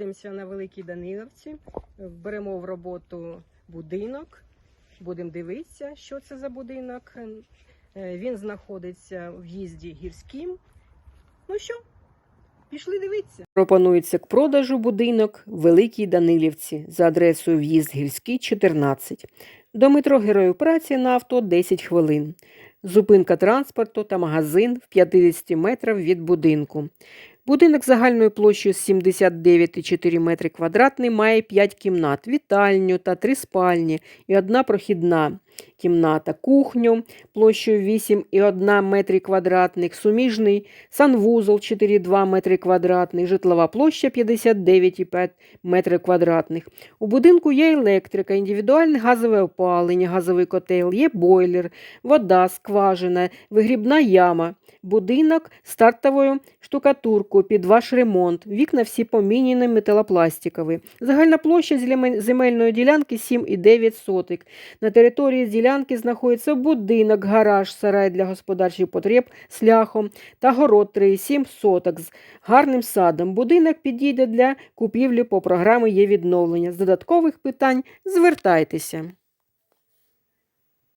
знаходимося на Великій Даниловці. Беремо в роботу будинок. Будемо дивитися, що це за будинок. Е, Він знаходиться в в'їзді гірським. Ну що, пішли дивитися. Пропонується к продажу будинок Великій Данилівці за адресою в'їзд Гірський, 14. До метро Героїв праці на авто 10 хвилин. Зупинка транспорту та магазин в 50 метрах від будинку. Будинок загальною площею 79,4 метри квадратний має 5 кімнат, вітальню та 3 спальні і одна прохідна кімната, кухню площею 8,1 метри квадратних, суміжний санвузол 4,2 метри квадратних, житлова площа 59,5 метри квадратних. У будинку є електрика, індивідуальне газове опалення, газовий котел, є бойлер, вода, скважина, вигрібна яма. Будинок з стартовою штукатуркою під ваш ремонт. Вікна всі поміняні металопластикові. Загальна площа земельної ділянки 7,9 сотик. На території ділянки знаходиться будинок, гараж, сарай для господарчих потреб з ляхом та город 3,7 соток з гарним садом. Будинок підійде для купівлі по програмі є відновлення. З додаткових питань звертайтеся.